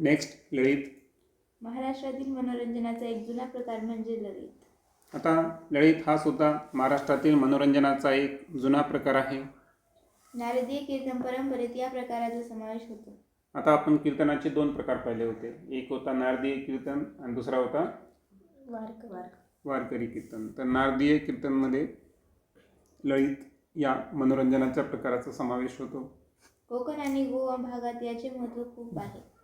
Next ललित. महाराष्ट्रातील मनोरंजनाचा एक जुना प्रकार म्हणजे ललित. आता ललित हा सुद्धा महाराष्ट्रातील मनोरंजनाचा एक जुना प्रकार आहे. नारदीय कीर्तन परंपरेत या प्रकाराचा समावेश होतो. आता आपण कीर्तनाचे दोन प्रकार पाहिले होते. एक होता नारदीय कीर्तन आणि दुसरा होता वारक वारक वारकरी कीर्तन. तर नारदीय कीर्तनमध्ये ललित या मनोरंजनाच्या प्रकाराचा समावेश होतो. कोकण आणि गोवा भागात याचे महत्त्व खूप आहे.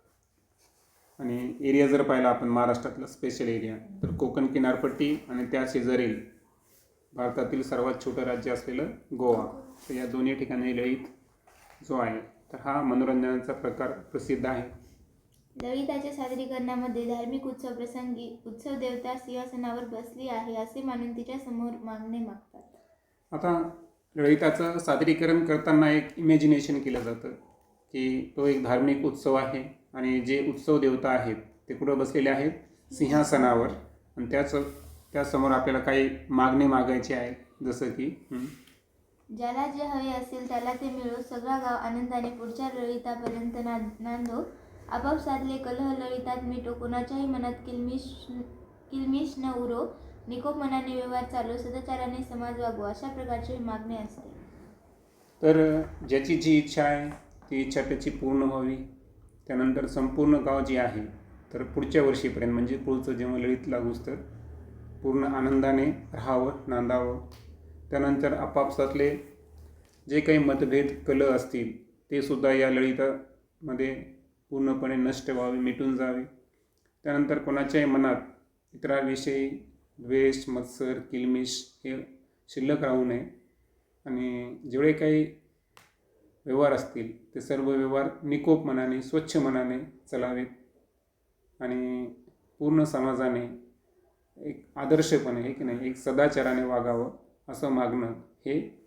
आणि एरिया जर पाहिला आपण महाराष्ट्रातला स्पेशल एरिया तर कोकण किनारपट्टी आणि त्या शेजारील भारतातील सर्वात छोटं राज्य असलेलं गोवा. तर या दोन्ही ठिकाणी ललित जो आहे तर हा मनोरंजनाचा प्रकार प्रसिद्ध आहे. ललिताच्या सादरीकरणामध्ये धार्मिक उत्सव प्रसंगी उत्सव देवता सिंहासनावर बसली आहे असे मानून तिच्या समोर मागणे मागतात. आता ललिताचं सादरीकरण करताना एक इमॅजिनेशन केलं जातं की तो एक धार्मिक उत्सव आहे. आणि जे उत्सव देवता आहेत ते कुठं बसलेले आहेत? सिंहासनावर. आणि त्याच त्यासमोर आपल्याला काही मागणे मागायचे आहेत जसं की ज्याला जे हवे असेल त्याला ते मिळो. सगळा गाव आनंदाने पुढच्या ललितापर्यंत ना नांदो. आपाप साधले कलह ललितात मिटो. कोणाच्याही मनात किलमिश किलमिश न उरो. निकोप मनाने व्यवहार चालू. सदाचाराने समाज वागो. अशा प्रकारची मागणी असते तर ज्याची जी इच्छा आहे ती इच्छा त्याची पूर्ण व्हावी. त्यानंतर संपूर्ण गाव जे आहे तर पुढच्या वर्षीपर्यंत म्हणजे पुढचं जेव्हा ललित लागूस तर पूर्ण आनंदाने राहावं नांदावं. त्यानंतर आपापसातले जे काही मतभेद कल असतील ते सुद्धा या ललितामध्ये पूर्णपणे नष्ट व्हावे मिटून जावे. त्यानंतर कोणाच्याही मनात इतरांविषयी द्वेष मत्सर किलमिश हे शिल्लक राहू नये. आणि जेवढे काही व्यवहार असतील ते सर्व व्यवहार निकोप मनाने स्वच्छ मनाने चलावेत. आणि पूर्ण समाजाने एक आदर्शपणे हे की नाही एक सदाचाराने वागावं असं मागणं हे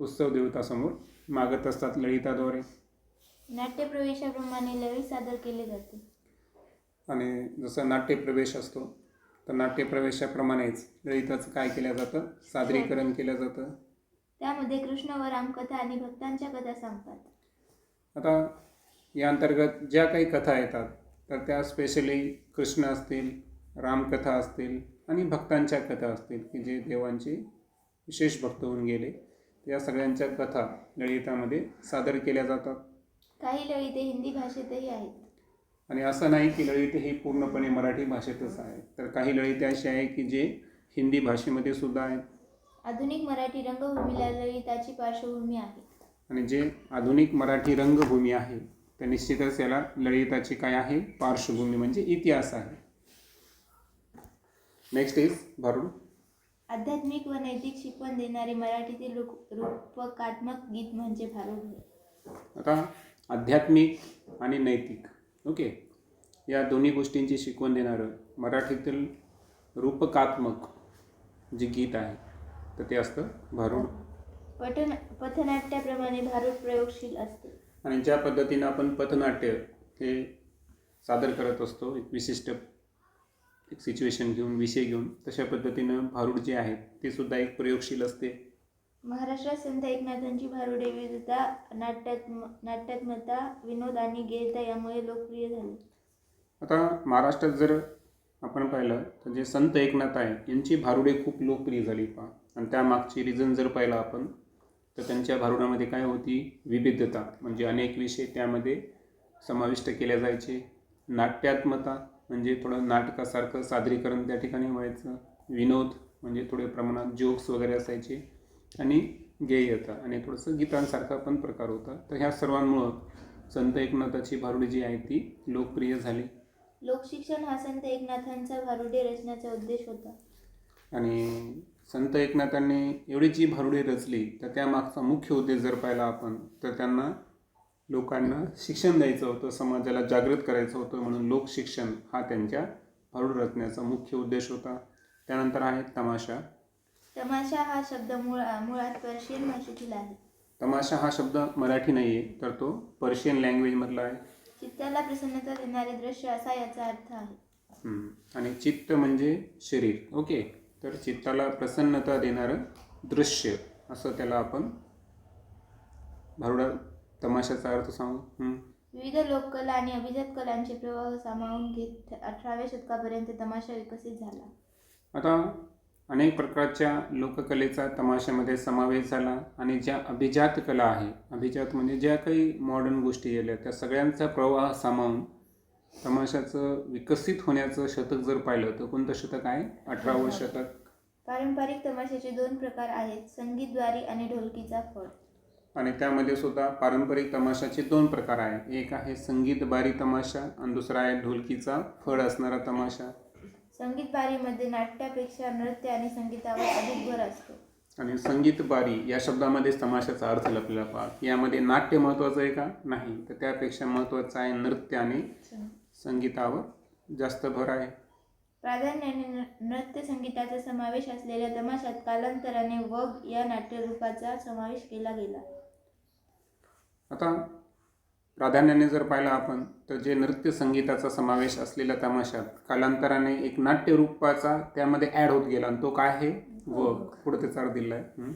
उत्सव देवतासमोर मागत असतात ललिताद्वारे. नाट्यप्रवेशाप्रमाणे ललित सादर केले जाते. आणि जसं नाट्यप्रवेश असतो तर नाट्यप्रवेशाप्रमाणेच ललिताचं काय केलं जातं? सादरीकरण केलं जातं. त्यामध्ये कृष्ण व रामकथा आणि भक्तांच्या कथा सांगतात. आता या अंतर्गत ज्या काही कथा येतात तर त्या स्पेशली कृष्ण असतील रामकथा असतील आणि भक्तांच्या कथा असतील की जे देवांचे विशेष भक्त होऊन गेले या सगळ्यांच्या कथा ललितामध्ये सादर केल्या जातात. काही ललिते हिंदी भाषेतही आहेत. आणि असं नाही की ललित ही पूर्णपणे मराठी भाषेतच आहे तर काही ललिते असे आहे की जे हिंदी भाषेमध्ये सुद्धा आहेत. आधुनिक मराठी रंगभूमीला ललिताची पार्श्वभूमी आहे. आणि जे आधुनिक मराठी रंगभूमी आहे तर निश्चितच याला ललिताची काय आहे? पार्श्वभूमी म्हणजे इतिहास आहे. नेक्स्ट इज भारूड आध्यात्मिक व नैतिक शिकवण देणारे मराठीतील रूप रूपकात्मक गीत म्हणजे भारूड होय आता आध्यात्मिक आणि नैतिक ओके? या दोन्ही गोष्टींची शिकवण देणारं मराठीतील रूपकात्मक जे गीत आहे तर ते असतं भारूड. पठन पथनाट्याप्रमाणे भारूड प्रयोगशील असते. आणि ज्या पद्धतीनं आपण पथनाट्य हे सादर करत असतो एक विशिष्ट एक सिच्युएशन घेऊन विषय घेऊन तशा पद्धतीनं भारूड जे आहेत ते सुद्धा एक प्रयोगशील असते. महाराष्ट्रात संत एकनाथांची भारुडे विविधता नाट्यात्म नाट्यात्मता विनोद आणि गेयता यामुळे लोकप्रिय झाली. आता महाराष्ट्रात जर आपण पाहिलं तर जे संत एकनाथ आहे यांची भारुडे खूप लोकप्रिय झाली पहा. आणि त्यामागची रिझन जर पाहिलं आपण तर त्यांच्या भारुडामध्ये काय होती? विविधता. म्हणजे अनेक विषय त्यामध्ये समाविष्ट केले जायचे. नाट्यात्मता म्हणजे थोडं नाटकासारखं सादरीकरण त्या ठिकाणी व्हायचं. विनोद म्हणजे थोडे प्रमाणात जोक्स वगैरे असायचे. आणि गेयता आणि थोडंसं गीतांसारखा पण प्रकार होता. तर ह्या सर्वांमुळं संत एकनाथाची भारुडी जी आहे ती लोकप्रिय झाली. लोकशिक्षण हा संत एकनाथांचा भारुडे रचण्याचा उद्देश होता. आणि संत एकनाथांनी एवढी जी भारुडी रचली तर त्यामागचा मुख्य उद्देश जर पाहिला आपण तर त्यांना लोकांना शिक्षण द्यायचं होतं समाजाला जागृत करायचं होतं म्हणून लोकशिक्षण हा त्यांच्या भारुड रचण्याचा मुख्य उद्देश होता. त्यानंतर आहे तमाशा. तमाशा हा शब्द मुळ मुळात पर्शियन भाषेतील आहे. तमाशा हा शब्द मराठी नाही आहे तर तो पर्शियन लँग्वेजमधला आहे. चित्ताला प्रसन्नता देणारे दृश्य असा याचा अर्थ आहे. आणि चित्त म्हणजे शरीर. ओके. तर चित्ताला प्रसन्नता देणारं दृश्य असं त्याला आपण भारुडा तमाशाचा अर्थ सांगू. विविध लोककला आणि अभिजात कलांचे प्रवाह सामावून घेत अठराव्या शतकापर्यंत तमाशा विकसित झाला. आता अनेक प्रकारच्या लोककलेचा तमाशामध्ये समावेश झाला आणि ज्या अभिजात कला आहे अभिजात म्हणजे ज्या काही मॉडर्न गोष्टी गेल्या त्या सगळ्यांचा प्रवाह सामावून तमाशाचं विकसित होण्याचं शतक जर पाहिलं तर कोणतं शतक आहे? अठरावं शतक. पारंपरिक तमाशाचे दोन प्रकार आहेत संगीतद्वारी आणि ढोलकीचा फळ आणि त्यामध्ये सुद्धा पारंपरिक तमाशाचे दोन प्रकार आहे एक आहे संगीत बारी तमाशा आणि दुसरा आहे ढोलकीचा फळ असणारा तमाशा. संगीत बारीमध्ये नाट्यापेक्षा नृत्य आणि संगीतावर अधिक भर असतो. आणि संगीत बारी या शब्दामध्येच तमाशाचा अर्थ लपलेला पहा. यामध्ये नाट्य महत्त्वाचं आहे का? नाही. तर त्यापेक्षा महत्त्वाचं आहे नृत्य आणि संगीतावर जास्त भर आहे. प्राधान्याने नृत्य संगीताचा समावेश असलेल्या तमाशात कालांतराने वग या नाट्यरूपाचा समावेश केला गेला. आता प्राधान्याने जर पाहिलं आपण तर जे नृत्य संगीताचा समावेश असलेल्या तमाशात कालांतराने एक नाट्यरूपाचा त्यामध्ये ॲड होत गेला आणि तो काय आहे? वग. पुढे त्याचा दिला आहे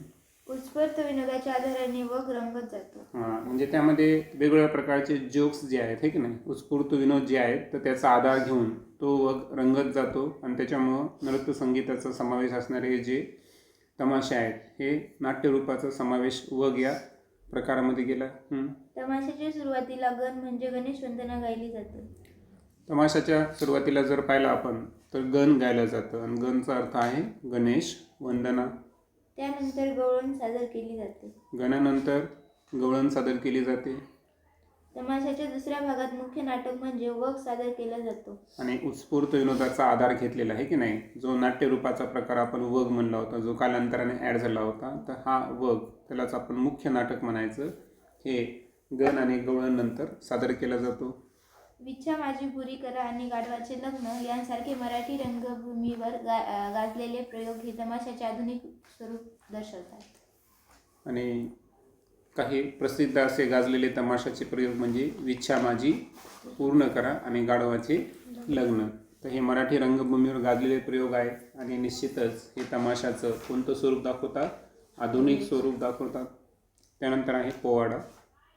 उत्स्फूर्त विनोदाच्या आधाराने वग रंगत जातो. हां म्हणजे त्यामध्ये वेगवेगळ्या प्रकारचे जोक्स जे आहेत हे की नाही? उत्स्फूर्त विनोद जे आहेत तर त्याचा आधार घेऊन तो वग रंगत जातो आणि त्याच्यामुळं नृत्य संगीताचा समावेश असणारे जे तमाशे आहेत हे नाट्यरूपाचा समावेश वग या प्रकारामध्ये गेला. हं. तमाशाच्या सुरुवातीला गण म्हणजे गणेश वंदना गायली जाते. तमाशाच्या सुरुवातीला जर पाहिलं आपण तर गण गायलं जातं. आणि गणचा अर्थ आहे गणेश वंदना. त्यानंतर गवळण सादर केली जाते. गणानंतर गवळण सादर केली जाते. तमाशाच्या दुसऱ्या भागात मुख्य नाटक म्हणजे वग सादर केला जातो. आणि उत्स्फूर्त विनोदाचा आधार घेतलेला आहे की नाही? जो नाट्यरूपाचा प्रकार आपण वग म्हणला होता जो कालांतराने ॲड झाला होता तर हा वग त्यालाच आपण मुख्य नाटक म्हणायचं. हे गण आणि गवळण नंतर सादर केला जातो. विच्छा माझी पुरी करा आणि गाढवाचे लग्न यांसारखे मराठी रंगभूमीवर गा गाजलेले प्रयोग हे तमाशाचे आधुनिक स्वरूप दर्शवतात. आणि काही प्रसिद्ध असे गाजलेले तमाशाचे प्रयोग म्हणजे विच्छा माझी पूर्ण करा आणि गाढवाचे लग्न. तर हे मराठी रंगभूमीवर गाजलेले प्रयोग आहेत आणि निश्चितच हे तमाशाचं कोणतं स्वरूप दाखवतात? आधुनिक स्वरूप दाखवतात. त्यानंतर आहे पोवाडा.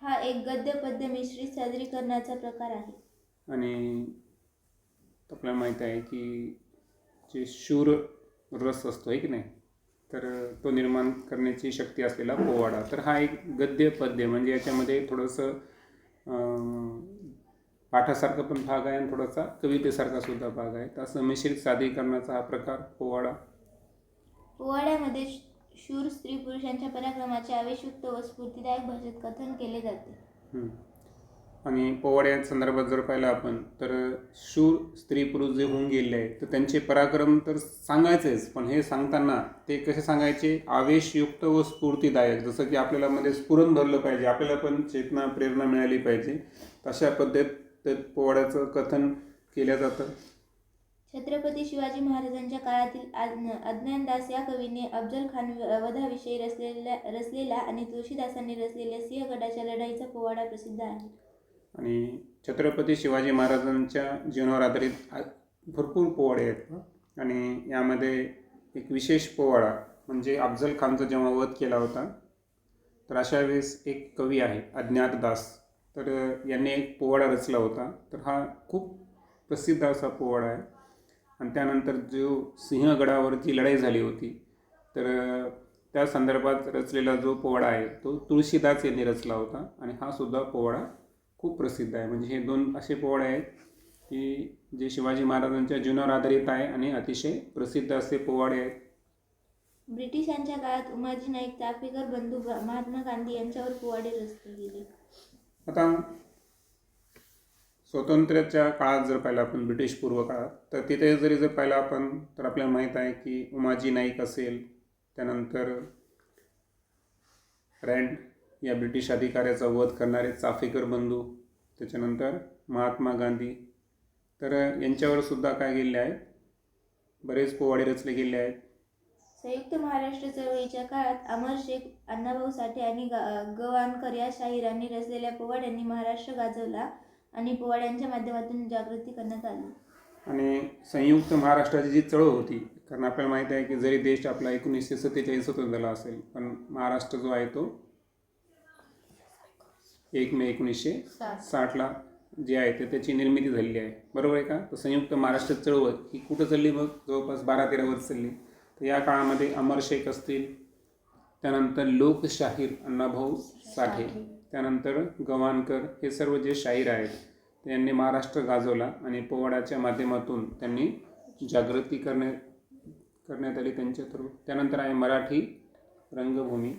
हा एक गद्य पद्य मिश्रित सादरीकरणाचा प्रकार आहे. आणि आपल्याला माहीत आहे की जे शूर रस असतो आहे की नाही? तर तो निर्माण करण्याची शक्ती असलेला पोवाडा. तर हा एक गद्य पद्य म्हणजे याच्यामध्ये थोडंसं पाठासारखा पण भाग आहे आणि थोडासा कवितेसारखा सुद्धा भाग आहे. तर असं मिश्रित सादरीकरणाचा हा प्रकार पोवाडा. पोवाड्यामध्ये शूर स्त्री पुरुषांच्या पराक्रमाचे आवेशयुक्त व स्फूर्तिदायक भाषेत कथन केले जाते. आणि पोवाड्या संदर्भात जर पाहिलं आपण तर शूर स्त्री पुरुष जे होऊन गेले आहेत तर त्यांचे पराक्रम तर सांगायचेच. पण हे सांगताना ते कसे सांगायचे? आवेशयुक्त व स्फूर्तिदायक. जसं की आपल्याला मध्ये स्फुरण धरलं पाहिजे आपल्याला पण चेतना प्रेरणा मिळाली पाहिजे. तशा पद्धतीत पोवाड्याचं कथन केलं जातं. छत्रपती शिवाजी महाराजांच्या काळातील अज्ञानदास या कवीने अफजल खान वधाविषयी रचलेल्या रचलेला आणि तुळशीदासांनी रचलेल्या सिंहगडाच्या लढाईचा पोवाडा प्रसिद्ध आहे. आणि छत्रपती शिवाजी महाराजांच्या जीवनावर आधारित भरपूर पोवाडे आहेत आणि यामध्ये एक विशेष पोवाडा म्हणजे अफजल खानचा जेव्हा वध केला होता तर अशा वेळेस एक कवी आहे अज्ञातदास तर यांनी एक पोवाडा रचला होता. तर हा खूप प्रसिद्ध असा पोवाडा आहे. आणि त्यानंतर जो सिंहगडावरची लढाई झाली होती तर त्या संदर्भात रचलेला जो पोवाडा आहे तो तुळशीदास यांनी रचला होता. आणि हा सुद्धा पोवाडा खूप प्रसिद्ध आहे. म्हणजे हे दोन असे पोवाडे आहेत की जे शिवाजी महाराजांच्या जीवनावर आधारित आहे आणि अतिशय प्रसिद्ध असे पोवाडे आहेत. ब्रिटिशांच्या काळात उमाजी नाईक चाफेकर बंधू महात्मा गांधी यांच्यावर पोवाडे रचले गेले. आता स्वातंत्र्याच्या काळात जर पाहिलं आपण ब्रिटिश पूर्व काळात तर तिथे जरी जर पाहिलं आपण तर आपल्याला माहीत आहे की उमाजी नाईक असेल त्यानंतर रँड या ब्रिटिश अधिकाऱ्याचा वध करणारे चाफेकर बंधू त्याच्यानंतर महात्मा गांधी. तर यांच्यावर सुद्धा काय गेले आहेत बरेच पोवाडे रचले गेले आहेत. संयुक्त महाराष्ट्र चळवळीच्या काळात अमर शेख अण्णाभाऊ साठे आणि गा- गवाणकर या शाहिरांनी रचलेल्या पोवाड्यांनी महाराष्ट्र गाजवला आणि पोवाड्यांच्या माध्यमातून जागृती करण्यात आली. आणि संयुक्त महाराष्ट्राची जी चळवळ होती कारण आपल्याला माहिती आहे की जरी देश आपला एकोणीसशे सत्तेचाळीस स्वतंत्र झाला असेल पण महाराष्ट्र जो आहे तो एक मे एकोणीसशे. साठला जे आहे ते त्याची निर्मिती झालेली आहे. बरोबर आहे का? तर संयुक्त महाराष्ट्र चळवळ ही कुठं चालली मग जवळपास बारा तेरा वर्ष चालली. तर या काळामध्ये अमर शेख असतील त्यानंतर लोकशाहीर अण्णाभाऊ साठे त्यानंतर गवाणकर हे सर्व जे शाहीर आहेत त्यांनी महाराष्ट्र गाजवला आणि पोवाड्याच्या माध्यमातून त्यांनी जागृती करण्यात करण्यात आली त्यांच्या थ्रू त्यानंतर आहे मराठी रंगभूमी.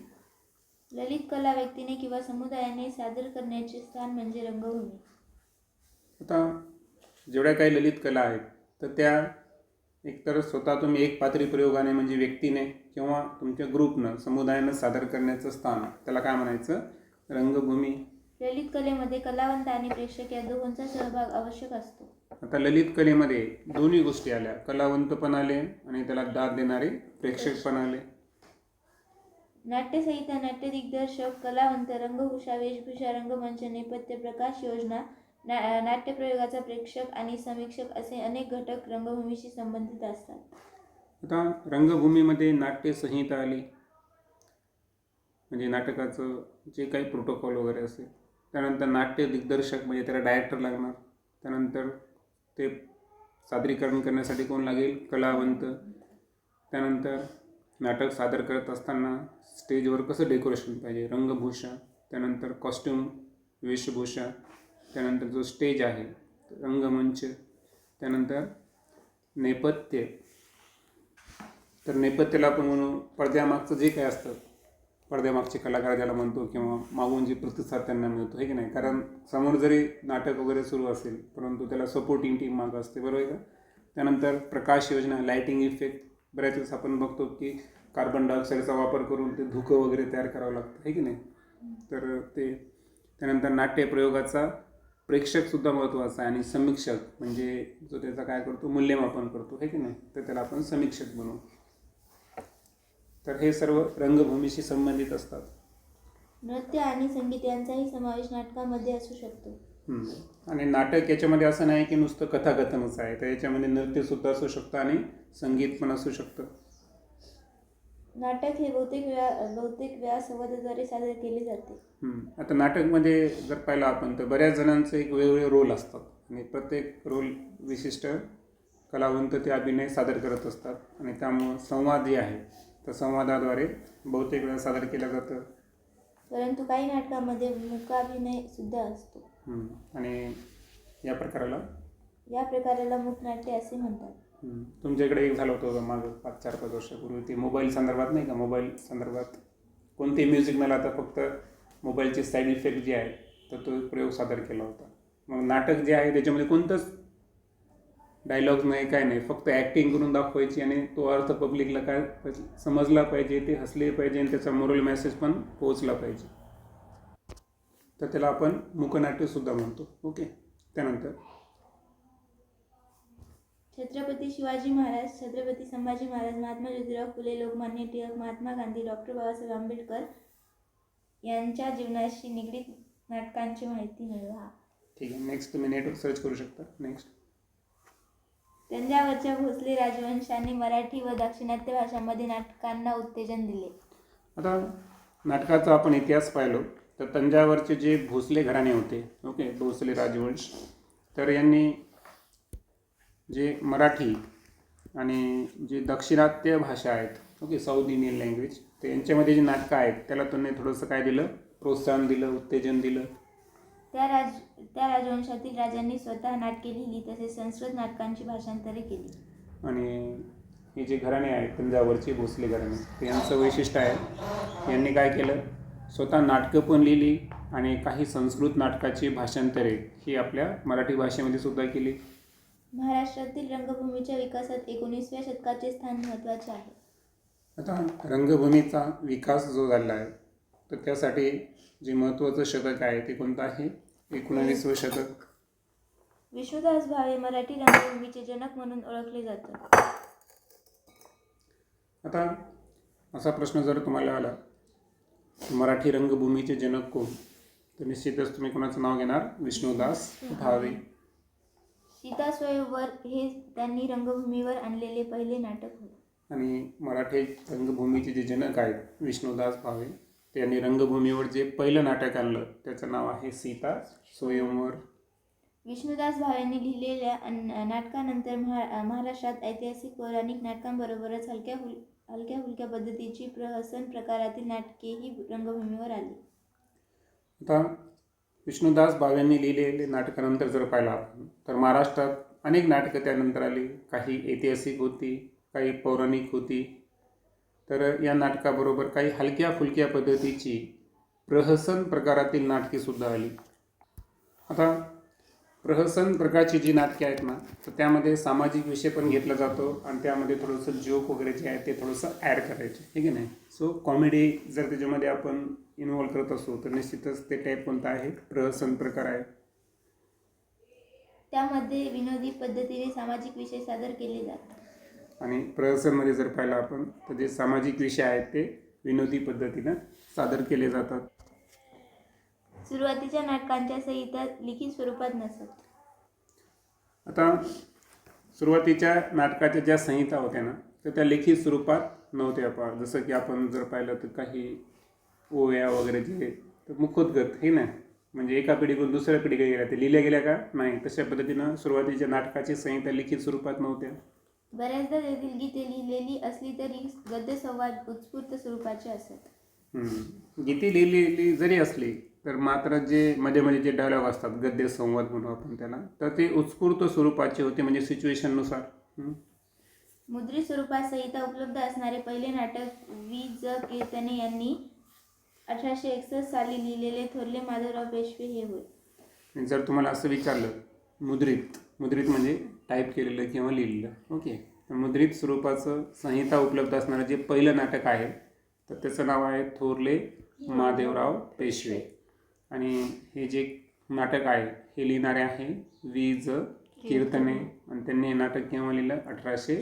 ललित कला व्यक्तीने किंवा समुदायाने सादर करण्याचे स्थान म्हणजे रंगभूमी. आता जेवढ्या काही ललित कला आहेत तर त्या एकतर स्वतः तुम्ही एक पात्री प्रयोगाने म्हणजे व्यक्तीने किंवा तुमच्या ग्रुपनं समुदायानं सादर करण्याचं स्थान त्याला काय म्हणायचं? रंगभूमी. ललित कलेमध्ये कलावंत आणि प्रेक्षक या दोघांचा सहभाग आवश्यक असतो. आता ललित कलेमध्ये दोन्ही गोष्टी आल्या. कलावंत पण आले आणि त्याला दाद देणारे प्रेक्षक पण आले. नाट्यसंहिता नाट्य दिग्दर्शक कलावंत रंगभूषा वेशभूषा रंगमंच नेपथ्य प्रकाश योजना ना नाट्यप्रयोगाचा प्रेक्षक आणि समीक्षक असे अनेक घटक रंगभूमीशी संबंधित असतात. आता रंगभूमीमध्ये नाट्यसंहिता आली. म्हणजे नाटकाचं जे काही प्रोटोकॉल वगैरे असेल त्यानंतर नाट्य दिग्दर्शक म्हणजे त्याला डायरेक्टर लागणार. त्यानंतर ते सादरीकरण करण्यासाठी कोण लागेल? कलावंत. त्यानंतर नाटक सादर करत असताना स्टेजवर कसं डेकोरेशन पाहिजे? रंगभूषा त्यानंतर कॉस्ट्युम वेशभूषा त्यानंतर जो स्टेज आहे रंगमंच त्यानंतर नेपथ्य. तर नेपथ्याला आपण म्हणू पडद्यामागचं जे काही असतं पडद्यामागचे कलाकार ज्याला म्हणतो किंवा मागून जे प्रतिसाद त्यांना मिळतो हे की नाही? कारण समोर जरी नाटक वगैरे सुरू असेल परंतु त्याला सपोर्टिंग टीम मागं असते बरोबर आहे का? त्यानंतर प्रकाश योजना लाईटिंग इफेक्ट बऱ्याच वेळेस आपण बघतो की कार्बन डायऑक्साईडचा वापर करून ते धुकं वगैरे तयार करावं लागतं आहे की नाही? तर ते त्यानंतर नाट्यप्रयोगाचा प्रेक्षकसुद्धा महत्त्वाचा आहे आणि समीक्षक म्हणजे जो त्याचा काय करतो मूल्यमापन करतो हे की नाही? तर त्याला आपण समीक्षक बनवू तर हे सर्व रंगभूमीशी संबंधित असतात. नृत्य आणि संगीत यांचाही समावेश नाटकामध्ये असू शकतो. आणि नाटक याच्यामध्ये असं नाही की नुसतं कथाकथनच आहे. तर याच्यामध्ये नृत्यसुद्धा असू शकतं आणि संगीत पण असू शकतं. नाटक हे बहुतेक वेळा बहुतेक वेळा संवादाद्वारे सादर केले जाते. हम्म. आता नाटकमध्ये जर पाहिलं आपण तर बऱ्याच जणांचे एक वेगवेगळे रोल असतात. आणि प्रत्येक रोल विशिष्ट कलावंत ते अभिनय सादर करत असतात. आणि त्यामुळं संवाद जे आहे तर संवादाद्वारे बहुतेक वेळा सादर केलं जातं. परंतु काही नाटकामध्ये मुकाभिनय सुद्धा असतो. आणि या प्रकाराला? या प्रकाराला मुकनाट्य असे म्हणतात. हम्म. तुमच्या इकडे एक झालं होतं मागं पाच चार पाच वर्षापूर्वी ते मोबाईल संदर्भात नाही का? मोबाईल संदर्भात कोणतेही म्युझिक मला आता फक्त मोबाईलचे साईड इफेक्ट जे आहे तर तो प्रयोग सादर केला होता. मग नाटक जे आहे त्याच्यामध्ये कोणतंच डायलॉग नाही काय नाही. फक्त ॲक्टिंग करून दाखवायची आणि तो अर्थ पब्लिकला काय समजला पाहिजे ते हसले पाहिजे आणि त्याचा मोरल मेसेज पण पोहोचला पाहिजे. तर त्याला आपण मुकनाट्यसुद्धा म्हणतो. ओके? त्यानंतर. छत्रपती शिवाजी महाराज छत्रपती संभाजी महाराज महात्मा ज्योतिराव फुले लोकमान्य टिळक महात्मा गांधी डॉक्टर बाबासाहेब आंबेडकर यांच्या जीवनाशी निगडीत नाटकांची माहिती मिळवा. ठीक आहे. नेक्स्ट तुम्ही नेटवर सर्च करू शकता. नेक्स्ट तंजावरच्या भोसले राजवंशांनी मराठी व दाक्षिणात्य भाषांमध्ये नाटकांना उत्तेजन दिले. आता नाटकाचा आपण इतिहास पाहिलो. तर तंजावरचे जे भोसले घराणे होते ओके भोसले राजवंश तर यांनी जे मराठी आणि जे दक्षिणात्य भाषा आहेत ओके साऊथ इंडियन लँग्वेज तर यांच्यामध्ये जी नाटकं आहेत त्याला त्यांनी थोडंसं काय दिलं? प्रोत्साहन दिलं उत्तेजन दिलं. त्या राज त्या राजवंशातील राजांनी स्वतः नाटके लिहिली तसेच संस्कृत नाटकांची भाषांतरे केली. आणि हे जे घराणे आहेत तंजावरचे भोसले घराणे यांचं वैशिष्ट्य आहे. यांनी काय केलं? स्वतः नाटकं पण लिहिली आणि काही संस्कृत नाटकाची भाषांतरे ही आपल्या मराठी भाषेमध्ये सुद्धा केली. महाराष्ट्रातील रंगभूमीच्या विकासात एकोणीसव्या शतकाचे स्थान महत्त्वाचे आहे. आता रंगभूमीचा विकास जो झाला आहे तर त्यासाठी जे महत्त्वाचं शतक आहे ते कोणतं आहे? एकोणावीसवं शतक. विष्णुदास भावे मराठी रंगभूमीचे जनक म्हणून ओळखले जातात आता असा प्रश्न जर तुम्हाला आला मराठी रंगभूमीचे जनक कोण? तर निश्चितच तुम्ही कोणाचं नाव घेणार? विष्णुदास भावे सीता स्वयंवर हे त्यांनी रंगभूमीवर आणलेले पहिले नाटक होते. आणि मराठी रंगभूमीचे जे जनक आहेत विष्णुदास भावे त्यांनी रंगभूमीवर जे पहिलं नाटक आणलं त्याचं नाव आहे सीता स्वयंवर. विष्णुदास भावेंनी लिहिलेल्या नाटकानंतर महा महाराष्ट्रात ऐतिहासिक पौराणिक नाटकांबरोबरच हलक्या हुल हलक्या फुलक्या पद्धतीची प्रहसन प्रकारातील नाटकेही रंगभूमीवर आली. आता विष्णुदास भावेंनी लिहिलेले नाटकानंतर जर पाहिलं आपण तर महाराष्ट्रात अनेक नाटकं त्यानंतर आली. काही ऐतिहासिक होती काही पौराणिक होती. तर या नाटकाबरोबर काही हलक्या फुलक्या पद्धतीची प्रहसन प्रकारातील नाटकेसुद्धा आली. आता प्रहसन प्रकारची जी नाटके आहेत ना तर त्यामध्ये सामाजिक विषय पण घेतला जातो आणि त्यामध्ये थोडंसं जोक वगैरे जे आहे ते थोडंसं ॲड करायचे ठीक आहे नाही? सो कॉमेडी जर त्याच्यामध्ये आपण इन्वॉल्व करत असू तर निश्चितच ते टाईप कोणतं आहे? प्रहसन प्रकार आहे. त्यामध्ये विनोदी पद्धतीने सामाजिक विषय सादर केले जातात. आणि प्रहसनमध्ये जर पाहिलं आपण तर जे सामाजिक विषय आहेत ते विनोदी पद्धतीनं सादर केले जातात. सुरुवातीच्या नाटकांच्या संहिता लिखित स्वरूपात नसत. आता सुरुवातीच्या नाटकाच्या ज्या संहिता होत्या ना तर त्या लिखित स्वरूपात नव्हत्या पा जसं की आपण जर पाहिलं तर काही ओव्या वगैरे जे तर मुखोद्गत हे ना? म्हणजे एका पिढीकडून दुसऱ्या पिढीकडे गेल्या ते लिहिल्या गेल्या का? नाही. तशा पद्धतीनं सुरुवातीच्या नाटकाची संहिता लिखित स्वरूपात नव्हत्या. बऱ्याचदा तेथील गीते लिहिलेली असली तरी गद्यसंवाद उत्स्फूर्त स्वरूपाचे असत. गीती लिहिलेली जरी असली तर मात्र जे मध्ये मध्ये जे डायलॉग असतात गद्य संवाद म्हणू आपण त्याला तर ते उत्स्फूर्त स्वरूपाचे होते म्हणजे सिच्युएशननुसार. मुद्रित स्वरूपात संहिता उपलब्ध असणारे पहिले नाटक वि ज कीर्तने यांनी अठराशे एकसष्ट साली लिहिलेले थोरले माधवराव पेशवे हे होय. जर तुम्हाला असं विचारलं मुद्रित मुद्रित म्हणजे टाईप केलेलं किंवा लिहिलेलं ओके तर मुद्रित स्वरूपाचं संहिता उपलब्ध असणारं जे पहिलं नाटक आहे तर त्याचं नाव आहे थोरले महादेवराव पेशवे. आणि हे जे नाटक आहे हे लिहिणारे आहे वि ज कीर्तने. आणि त्यांनी हे नाटक केव्हा लिहिलं? अठराशे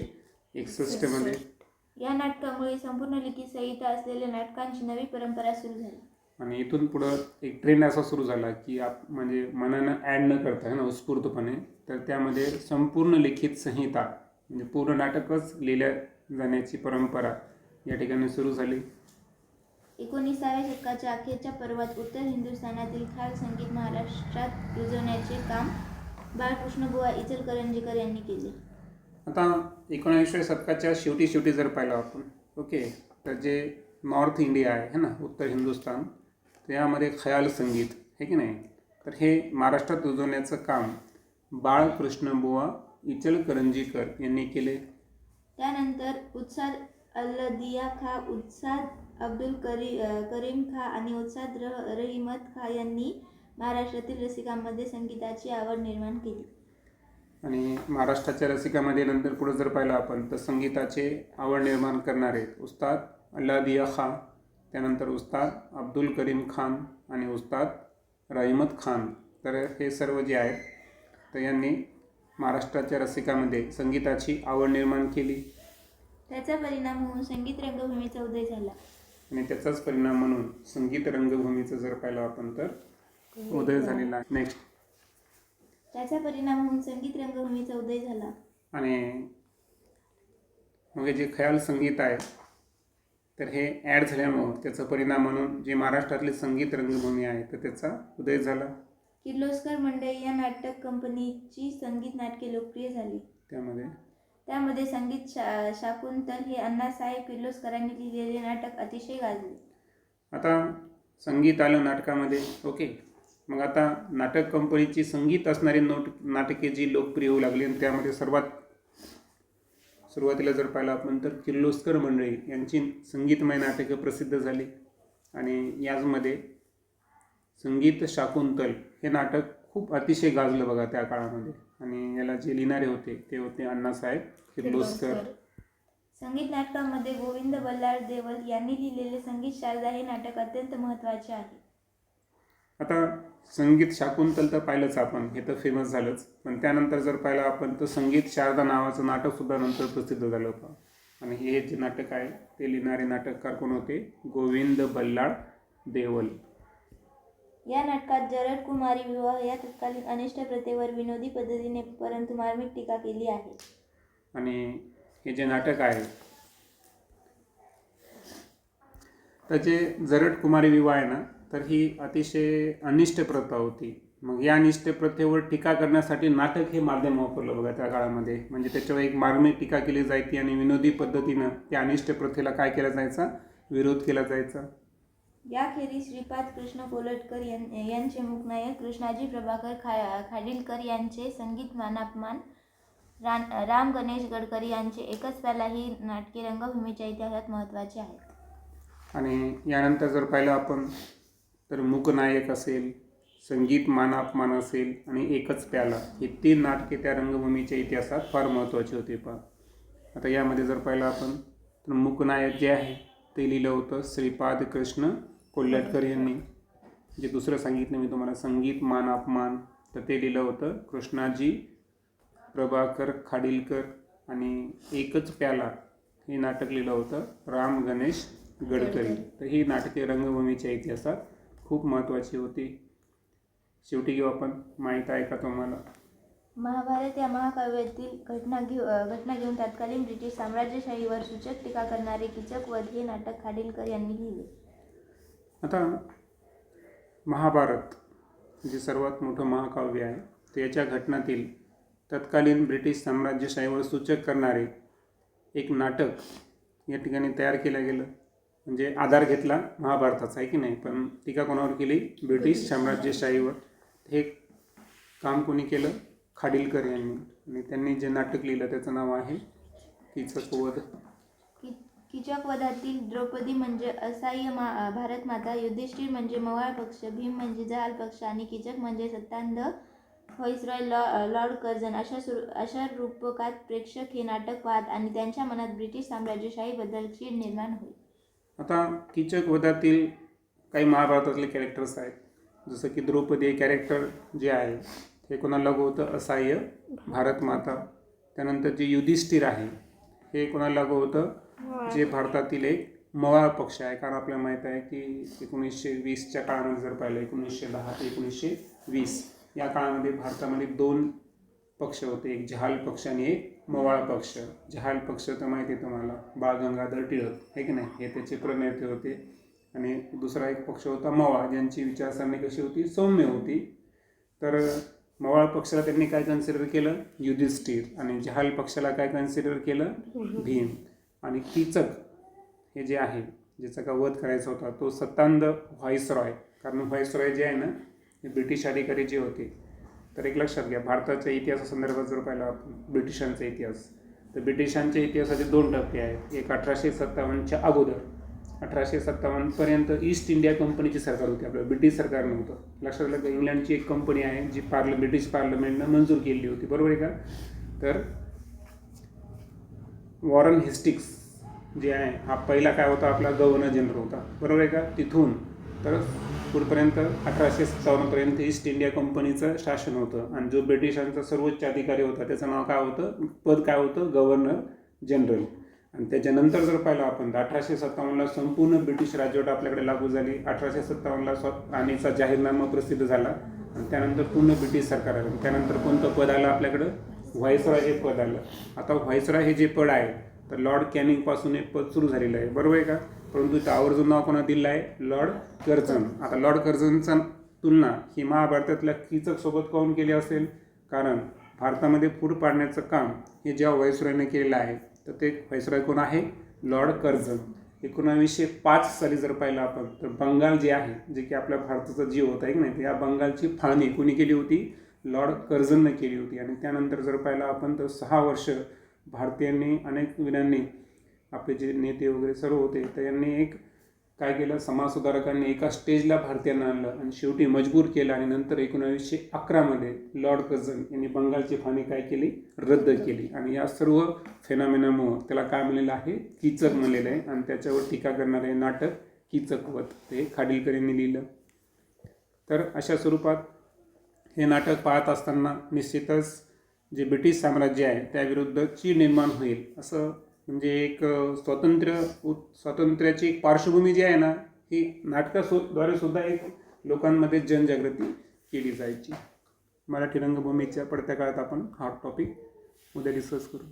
एकसष्टमध्ये या नाटकामुळे संपूर्ण लिखित संहिता असलेल्या नाटकांची नवी परंपरा सुरू झाली. आणि इथून पुढं एक ट्रेंड असा सुरू झाला की आप म्हणजे मनानं ॲड न करता ना उत्स्फूर्तपणे तर त्यामध्ये संपूर्ण लिखित संहिता म्हणजे पूर्ण नाटकच लिहिल्या जाण्याची परंपरा या ठिकाणी सुरू झाली. एकोणीसाव्या शतकाच्या अखेरच्या पर्वात उत्तर हिंदुस्थानातील ख्याल संगीत महाराष्ट्रात रुजवण्याचे काम बाळकृष्णबुवा इचलकरंजीकर यांनी केले. आता एकोणावीसव्या शतकाच्या शेवटी शेवटी जर पाहिलं आपण ओके तर जे नॉर्थ इंडिया आहे है ना उत्तर हिंदुस्थान त्यामध्ये खयाल संगीत हे की नाही? तर हे महाराष्ट्रात रुजवण्याचं काम बाळकृष्णबुवा इचलकरंजीकर यांनी केले. त्यानंतर उत्साद अल्लदिया खा उत्साद अब्दुल करी करीम खा आणि उत्साद र रहिमत खा यांनी महाराष्ट्रातील रसिकांमध्ये संगीताची आवड निर्माण केली. आणि महाराष्ट्राच्या रसिकामध्ये नंतर पुढे जर पाहिलं आपण तर संगीताचे आवड निर्माण करणारे उस्ताद अल्लादिया खा त्यानंतर उस्ताद अब्दुल करीम खान आणि उस्ताद राहिमत खान. तर हे सर्व जे आहेत तर यांनी महाराष्ट्राच्या रसिकामध्ये संगीताची आवड निर्माण केली. त्याचा परिणाम होऊन संगीत रंगभूमीचा उदय झाला. आणि त्याचाच परिणाम म्हणून संगीत रंगभूमीचं जर पाहिलं आपण तर उदय झालेला आहे. नेक्स्ट त्याचा परिणाम होऊन संगीत रंगभूमीचा उदय झाला. आणि मग जे खयाल संगीत आहे तर हे ॲड झाल्यामुळं त्याचा परिणाम म्हणून जे महाराष्ट्रातली संगीत रंगभूमी आहे तर त्याचा उदय झाला. किर्लोस्कर मंडळी या नाटक कंपनीची संगीत नाटके लोकप्रिय झाली. त्यामध्ये त्यामध्ये संगीत शा शाकुंतल हे अण्णासाहेब किर्लोस्करांनी लिहिलेले नाटक अतिशय गाजले. आता संगीत आलं नाटकामध्ये. ओके. मग आता नाटक कंपनीची संगीत असणारी नोट नाटके जी लोकप्रिय होऊ लागली आणि त्यामध्ये सर्वात सुरुवातीला जर पाहिलं आपण तर किर्लोस्कर मंडळी यांची संगीतमय नाटकं प्रसिद्ध झाली. आणि याचमध्ये संगीत शाकुंतल हे नाटक खूप अतिशय गाजलं बघा त्या काळामध्ये. आणि याला जे लिहिणारे होते ते होते अण्णासाहेब किर्लोस्कर. संगीत नाटकामध्ये गोविंद बल्लाळ देवल यांनी लिहिलेले संगीत शारदा हे नाटक अत्यंत महत्त्वाचे आहे. आता संगीत शाकुंतल तर पाहिलंच आपण हे तर फेमस झालंच. पण त्यानंतर जर पाहिलं आपण तर संगीत शारदा नावाचं नाटकसुद्धा नंतर प्रसिद्ध झालं होतं. आणि हे जे नाटक आहे ते लिहिणारे नाटककार कोण होते? गोविंद बल्लाळ देवल. या नाटकात जरद कुमारी विवाह या तत्कालीन अनिष्ट प्रथेवर विनोदी पद्धतीने परंतु मार्मिक टीका केली आहे. आणि हे जे नाटक आहे त्याचे जे जरट कुमारी विवाह आहे ना तर ही अतिशय अनिष्ट प्रथा होती. मग या अनिष्ट प्रथेवर टीका करण्यासाठी नाटक हे माध्यम वापरलं बघा त्या काळामध्ये. म्हणजे त्याच्यावर एक मार्मिक टीका केली जायची आणि विनोदी पद्धतीनं त्या अनिष्ट प्रथेला काय केला जायचा? विरोध केला जायचा. याखेरीज श्रीपाद कृष्ण कोलटकर यां- यांचे मुखनायक कृष्णाजी प्रभाकर खा खाडिलकर यांचे संगीत मानापमान रान राम गणेश गडकरी यांचे एकच प्याला ही नाटके रंगभूमीच्या इतिहासात महत्त्वाचे आहेत. आणि यानंतर जर पाहिलं आपण तर मूकनायक असेल संगीत मान अपमान असेल आणि एकच प्याला ही तीन नाटके त्या रंगभूमीच्या इतिहासात फार महत्त्वाचे होते पहा. आता यामध्ये जर पाहिलं आपण तर मूकनायक जे आहे ते लिहिलं होतं श्रीपाद कृष्ण कोल्हटकर यांनी जे दुसरं सांगितलं मी तुम्हाला संगीत मान अपमान तर ते लिहिलं होतं. कृष्णाजी प्रभाकर खाडिलकर आणि एकच प्याला हे नाटक लिहिलं होतं. राम गणेश गडकरी. तर ही नाटके रंगभूमीच्या इतिहासात खूप महत्त्वाची होती. शेवटी घेऊ आपण. माहीत आहे का तुम्हाला? महाभारत या महाकाव्यातील घटना घेऊ घटना घेऊन तत्कालीन ब्रिटिश साम्राज्यशाहीवर सूचक टीका करणारे किचकवध हे नाटक खाडिलकर यांनी लिहिले. आता महाभारत जे सर्वात मोठं महाकाव्य आहे तर याच्या घटनातील तत्कालीन ब्रिटिश साम्राज्यशाहीवर सूचक करणारे एक नाटक या ठिकाणी तयार केलं गेलं. म्हणजे आधार घेतला महाभारताचा आहे की नाही? पण टीका कोणावर केली? ब्रिटिश साम्राज्यशाहीवर हे काम कोणी केलं? खाडिलकर यांनी. आणि त्यांनी जे नाटक लिहिलं त्याचं नाव आहे किचकवध कि किचकवधातील द्रौपदी म्हणजे असह्य मा भारत माता युधिष्ठिर म्हणजे मवाळ पक्ष भीम म्हणजे जहाल पक्ष आणि किचक म्हणजे सत्तांध व्हॉइसरॉय लॉ लॉर्ड कर्जन अशा सुर अशा रूपकात प्रेक्षक हे नाटक पाहत आणि त्यांच्या मनात ब्रिटिश साम्राज्यशाहीबद्दल चीड निर्माण होईल आता किचक वधातील काही महाभारतातले कॅरेक्टर्स आहेत. जसं की द्रौपदी हे कॅरेक्टर जे आहे हे कोणाला लघु होतं असहाय्य भारत माता. त्यानंतर जे युधिष्ठिर आहे हे कोणाला लागू होतं? जे भारतातील एक मवाळ पक्ष आहे. कारण आपल्याला माहीत आहे की एकोणीसशे वीसच्या काळामध्ये जर पाहिलं एकोणीसशे दहा ते एकोणीसशे वीस या काळामध्ये भारतामध्ये दोन पक्ष होते. एक जहाल पक्ष आणि एक मवाळ पक्ष. जहाल पक्ष तर माहिती आहे तुम्हाला. बाळ गंगाधर टिळक. आहे की नाही? हे त्याचे प्रणेते होते. आणि दुसरा एक पक्ष होता मवाळ ज्यांची विचारसरणी कशी होती? सौम्य होती. तर मवाळ पक्षाला त्यांनी काय कन्सिडर केलं? युधिष्ठिर आणि जहाल पक्षाला काय कन्सिडर केलं? भीम. आणि कीचक हे जे आहे ज्याचा का वध करायचा होता तो सत्तांध व्हॉइसरॉय कारण व्हॉइसरॉय जे आहे ना हे ब्रिटिश अधिकारी जे होते तर एक लक्षात घ्या भारताच्या इतिहासासंदर्भात जर पाहिला आपण ब्रिटिशांचा इतिहास. तर ब्रिटिशांच्या इतिहासाचे दोन टप्पे आहेत. एक अठराशे सत्तावन्नच्या अगोदर अठराशे सत्तावन्नपर्यंत ईस्ट इंडिया कंपनीची सरकार होती आपलं. ब्रिटिश सरकार नव्हतं. लक्षात आलं का इंग्लंडची एक कंपनी आहे जी पार्ल ब्रिटिश पार्लमेंटनं मंजूर केली होती. बरोबर आहे का? तर वॉरन हिस्टिक्स जे आहे हा पहिला काय होता? आपला गव्हर्नर जनरल होता. बरोबर आहे का? तिथून तर पुढपर्यंत अठराशे सत्तावन्नपर्यंत ईस्ट इंडिया कंपनीचं शासन होतं. आणि जो ब्रिटिशांचा सर्वोच्च अधिकारी होता त्याचं नाव काय होतं? पद काय होतं? Governor general. आणि त्याच्यानंतर जर पाहिलं आपण तर अठराशे सत्तावन्नला संपूर्ण ब्रिटिश राजवट आपल्याकडे लागू झाली. अठराशे सत्तावन्नला स्व आणीचा जाहीरनामा प्रसिद्ध झाला. आणि त्यानंतर पूर्ण ब्रिटिश सरकार आलं. त्यानंतर कोणतं पद आलं आपल्याकडं? व्हायसराय हे पद आलं. आता व्हायसराय हे जे पद आहे तर लॉर्ड कॅनिंगपासून हे पद सुरू झालेलं आहे. बरोबर आहे का? परंतु इथं आवर्जून नाव कोणा दिलं आहे? लॉर्ड कर्जन आता लॉर्ड कर्जनचा तुलना ही महाभारतातल्या कीचकसोबत काऊन केली असेल? कारण भारतामध्ये फूड पाडण्याचं काम हे ज्या व्हायसरायने केलेलं आहे तर ते व्हायसरॉय कोण आहे? Lord Curzon. एकोणावीसशे पाच साली जर पाहिलं आपण तर बंगाल जे आहे जे की आपल्या भारताचा जीव होता एक की नाही तर या बंगालची फाळणी कोणी केली होती? लॉर्ड कर्झननं केली होती. आणि त्यानंतर जर पाहिलं आपण तर सहा वर्ष भारतीयांनी अनेक वीरांनी आपले जे नेते वगैरे सर्व होते तर यांनी एक काय केलं? समाजसुधारकांनी एका स्टेजला भारतीयांना आणलं आणि शेवटी मजबूर केलं आणि नंतर एकोणावीसशे अकरामध्ये लॉर्ड कझन यांनी बंगालची फाणी काय केली? रद्द केली. आणि या सर्व फेनामेनामुळं त्याला काय म्हणलेलं आहे? कीचक म्हणलेलं आहे. आणि त्याच्यावर टीका करणारे नाटक कीचकवत. ते खाडिलकर यांनी लिहिलं. तर अशा स्वरूपात हे नाटक पाहत असताना निश्चितच जे ब्रिटिश साम्राज्य आहे त्याविरुद्ध चीड निर्माण होईल असं म्हणजे एक स्वातंत्र्य उत स्वातंत्र्याची एक पार्श्वभूमी जी आहे ना ही नाटकाद्वारे सुद्धा एक लोकांमध्ये जनजागृती केली जायची. मराठी रंगभूमीच्या पडत्या काळात आपण हा टॉपिक उद्या डिस्कस करू.